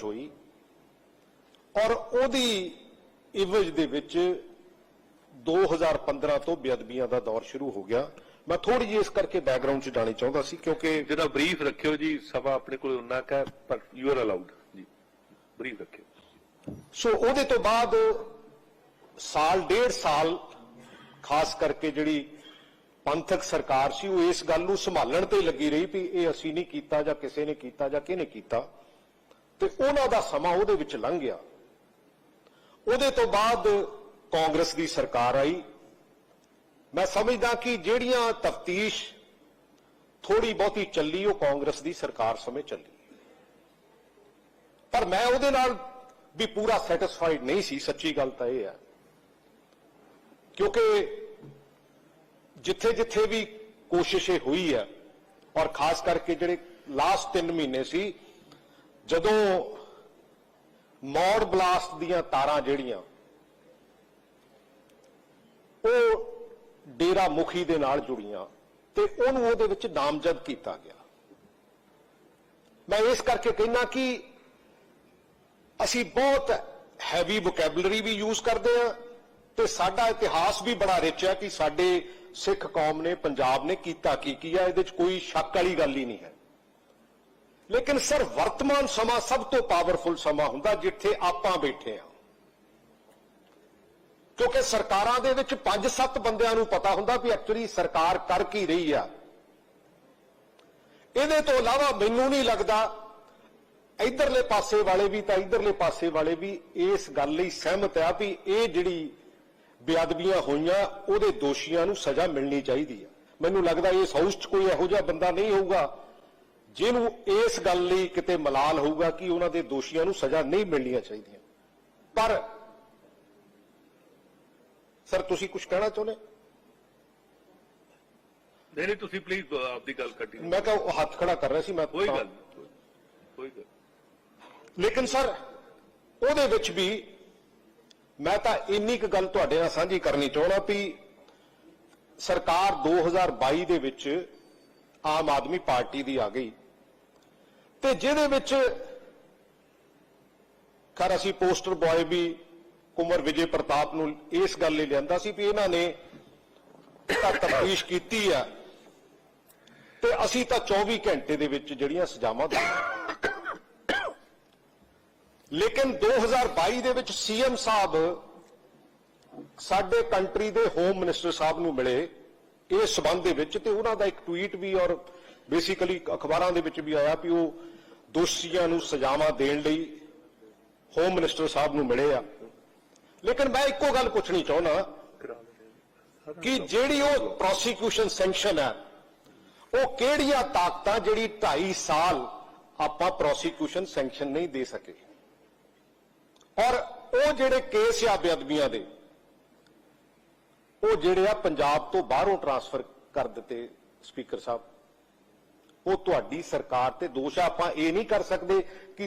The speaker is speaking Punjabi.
ਦਰਜ ਹੋਈ ਔਰ ਉਹਦੀ ਇਵਜ ਦੇ ਵਿੱਚ 2015 ਤੋਂ ਬੇਅਦਬੀਆਂ ਦਾ ਦੌਰ ਸ਼ੁਰੂ ਹੋ ਗਿਆ। ਮੈਂ ਥੋੜੀ ਜਿਹੀ ਇਸ ਕਰਕੇ ਬੈਕਗ੍ਰਾਉਂਡ 'ਚ ਜਾਣੀ ਚਾਹੁੰਦਾ ਸੀ ਕਿਉਂਕਿ ਜਿਹੜਾ ਬਰੀਫ ਰੱਖਿਓ ਜੀ ਸਭਾ ਆਪਣੇ ਕੋਲ ਉਨਾ ਕਾ ਪਰ ਯੂ ਆਰ ਅਲਾਉਡ ਜੀ। ਬਰੀਫ ਰੱਖਿਓ। ਸੋ ਉਹਦੇ ਤੋਂ ਬਾਅਦ ਸਾਲ ਡੇਢ ਸਾਲ ਖਾਸ ਕਰਕੇ ਜਿਹੜੀ ਪੰਥਕ ਸਰਕਾਰ ਸੀ ਉਹ ਇਸ ਗੱਲ ਨੂੰ ਸੰਭਾਲਣ ਤੇ ਲੱਗੀ ਰਹੀ ਵੀ ਇਹ ਅਸੀਂ ਨਹੀਂ ਕੀਤਾ ਜਾਂ ਕਿਸੇ ਨੇ ਕੀਤਾ ਜਾਂ ਕਿਹਨੇ ਕੀਤਾ। ਤੇ ਉਹਨਾਂ ਦਾ ਸਮਾਂ ਉਹਦੇ ਵਿੱਚ ਲੰਘ ਗਿਆ। ਉਹਦੇ ਤੋਂ ਬਾਅਦ ਕਾਂਗਰਸ ਦੀ ਸਰਕਾਰ ਆਈ। ਮੈਂ ਸਮਝਦਾ ਕਿ ਜਿਹੜੀਆਂ ਤਫਤੀਸ਼ ਥੋੜੀ ਬਹੁਤੀ ਚੱਲੀ, ਉਹ ਕਾਂਗਰਸ ਦੀ ਸਰਕਾਰ ਸਮੇਂ ਚੱਲੀ। ਪਰ ਮੈਂ ਉਹਦੇ ਨਾਲ ਵੀ ਪੂਰਾ ਸੈਟੀਸਫਾਈਡ ਨਹੀਂ ਸੀ, ਸੱਚੀ ਗੱਲ ਤਾਂ ਇਹ ਹੈ। ਕਿਉਂਕਿ ਜਿੱਥੇ ਜਿੱਥੇ ਵੀ ਕੋਸ਼ਿਸ਼ ਇਹ ਹੋਈ ਹੈ, ਔਰ ਖਾਸ ਕਰਕੇ ਜਿਹੜੇ ਲਾਸਟ 3 ਮਹੀਨੇ ਸੀ ਜਦੋਂ ਮੌੜ ਬਲਾਸਟ ਦੀਆਂ ਤਾਰਾਂ ਜਿਹੜੀਆਂ, ਉਹ ਡੇਰਾ ਮੁਖੀ ਦੇ ਨਾਲ ਜੁੜੀਆਂ ਤੇ ਉਹਨੂੰ ਉਹਦੇ ਵਿੱਚ ਨਾਮਜ਼ਦ ਕੀਤਾ ਗਿਆ। ਮੈਂ ਇਸ ਕਰਕੇ ਕਹਿੰਦਾ ਕਿ ਅਸੀਂ ਬਹੁਤ ਹੈਵੀ ਵੋਕੈਬਲਰੀ ਵੀ ਯੂਜ਼ ਕਰਦੇ ਆ ਤੇ ਸਾਡਾ ਇਤਿਹਾਸ ਵੀ ਬੜਾ ਰਿਚ ਹੈ ਕਿ ਸਾਡੇ ਸਿੱਖ ਕੌਮ ਨੇ, ਪੰਜਾਬ ਨੇ ਕੀਤਾ ਕੀ ਕੀ ਹੈ, ਇਹਦੇ ਵਿੱਚ ਕੋਈ ਸ਼ੱਕ ਵਾਲੀ ਗੱਲ ਹੀ ਨਹੀਂ ਹੈ। ਲੇਕਿਨ ਸਰ, ਵਰਤਮਾਨ ਸਮਾਂ ਸਭ ਤੋਂ ਪਾਵਰਫੁਲ ਸਮਾਂ ਹੁੰਦਾ ਜਿੱਥੇ ਆਪਾਂ ਬੈਠੇ ਆ ਕਿਉਂਕਿ ਸਰਕਾਰਾਂ ਦੇ ਵਿੱਚ 5-7 ਬੰਦਿਆਂ ਨੂੰ ਪਤਾ ਹੁੰਦਾ ਵੀ ਐਕਚੁਅਲੀ ਸਰਕਾਰ ਕਰ ਕੀ ਰਹੀ ਆ। ਇਹਦੇ ਤੋਂ ਇਲਾਵਾ ਮੈਨੂੰ ਨਹੀਂ ਲੱਗਦਾ ਇਧਰਲੇ ਪਾਸੇ ਵਾਲੇ ਵੀ ਤਾਂ ਇਧਰਲੇ ਪਾਸੇ ਵਾਲੇ ਵੀ ਇਸ ਗੱਲ ਲਈ ਸਹਿਮਤ ਆ ਵੀ ਇਹ ਜਿਹੜੀ ਬੇਅਦਬੀਆਂ ਹੋਈਆਂ, ਉਹਦੇ ਦੋਸ਼ੀਆਂ ਨੂੰ ਸਜ਼ਾ ਮਿਲਣੀ ਚਾਹੀਦੀ ਆ। ਮੈਨੂੰ ਲੱਗਦਾ ਇਸ ਹਾਊਸ 'ਚ ਕੋਈ ਇਹੋ ਜਿਹਾ ਬੰਦਾ ਨਹੀਂ ਹੋਊਗਾ। ਜਿਹਨੂੰ ਇਸ ਗੱਲ ਲਈ ਕਿਤੇ ਮਲਾਲ ਹੋਊਗਾ ਕਿ ਉਹਨਾਂ ਦੇ ਦੋਸ਼ੀਆਂ ਨੂੰ ਸਜ਼ਾ ਨਹੀਂ ਮਿਲਣੀਆਂ ਚਾਹੀਦੀਆਂ। ਪਰ ਸਰ ਤੁਸੀਂ ਕੁਝ ਕਹਿਣਾ ਚਾਹੁੰਦੇ? ਨਹੀਂ ਨਹੀਂ ਤੁਸੀਂ ਪਲੀਜ਼ ਆਪਦੀ ਗੱਲ ਕੰਟੀਨਿਊ ਮੈਂ ਤਾਂ ਉਹ ਹੱਥ ਖੜਾ ਕਰ ਰਿਹਾ ਸੀ ਮੈਂ ਕੋਈ ਗੱਲ ਕੋਈ ਗੱਲ ਲੇਕਿਨ ਸਰ ਉਹਦੇ ਵਿੱਚ ਵੀ ਮੈਂ ਤਾਂ ਇੰਨੀ ਕੁ ਗੱਲ ਤੁਹਾਡੇ ਨਾਲ ਸਾਂਝੀ ਕਰਨੀ ਚਾਹੁੰਦਾ ਵੀ ਸਰਕਾਰ 2022 ਦੇ ਵਿੱਚ ਆਮ ਆਦਮੀ ਪਾਰਟੀ ਦੀ ਆ ਗਈ। ਤੇ ਜਿਹਦੇ ਵਿੱਚ ਖਰ ਅਸੀਂ ਪੋਸਟਰ ਬॉय ਵੀ ਕੁਮਰ ਵਿਜੇ ਪ੍ਰਤਾਪ ਨੂੰ ਇਸ ਗੱਲ ਲਈ ਲਿਆਂਦਾ ਸੀ ਵੀ ਇਹਨਾਂ ਨੇ ਤਾਂ ਤਫਤੀਸ਼ ਕੀਤੀ ਆ। ਤੇ ਅਸੀਂ ਤਾਂ 24 ਘੰਟੇ ਦੇ ਵਿੱਚ ਜਿਹੜੀਆਂ ਸਜ਼ਾਵਾਂ ਦਿੱਤੀਆਂ। ਲੇਕਿਨ 2022 ਦੇ ਵਿੱਚ ਸੀਐਮ ਸਾਹਿਬ ਸਾਡੇ ਕੰਟਰੀ ਦੇ ਹੋਮ ਮਿਨਿਸਟਰ ਸਾਹਿਬ ਨੂੰ ਮਿਲੇ। ਇਸ ਸਬੰਧ ਦੇ ਵਿੱਚ ਤੇ ਉਹਨਾਂ ਦਾ ਇੱਕ ਟਵੀਟ ਵੀ ਔਰ ਬੇਸਿਕਲੀ ਅਖਬਾਰਾਂ ਦੇ ਵਿੱਚ ਵੀ ਆਇਆ ਵੀ ਉਹ ਦੋਸ਼ੀਆਂ ਨੂੰ ਸਜ਼ਾਵਾਂ ਦੇਣ ਲਈ ਹੋਮ ਮਿਨਿਸਟਰ ਸਾਹਿਬ ਨੂੰ ਮਿਲੇ ਆ। ਲੇਕਿਨ ਮੈਂ ਇੱਕੋ ਗੱਲ ਪੁੱਛਣੀ ਚਾਹੁੰਦਾ ਕਿ ਜਿਹੜੀ ਉਹ ਪ੍ਰੋਸੀਕਿਊਸ਼ਨ ਸੈਂਕਸ਼ਨ ਹੈ, ਉਹ ਕਿਹੜੀਆਂ ਤਾਕਤਾਂ ਜਿਹੜੀ 2.5 ਸਾਲ ਆਪਾਂ ਪ੍ਰੋਸੀਕਿਊਸ਼ਨ ਸੈਂਕਸ਼ਨ ਨਹੀਂ ਦੇ ਸਕੇ? ਔਰ ਉਹ ਜਿਹੜੇ ਕੇਸ ਆ ਬੇਅਦਬੀਆਂ ਦੇ ਉਹ ਜਿਹੜੇ ਆ ਪੰਜਾਬ ਤੋਂ ਬਾਹਰੋਂ ਟਰਾਂਸਫਰ ਕਰ ਦਿੱਤੇ ਸਪੀਕਰ ਸਾਹਿਬ, ਉਹ ਤੁਹਾਡੀ ਸਰਕਾਰ ਤੇ ਦੋਸ਼ ਆ। ਆਪਾਂ ਇਹ ਨਹੀਂ ਕਰ ਸਕਦੇ ਕਿ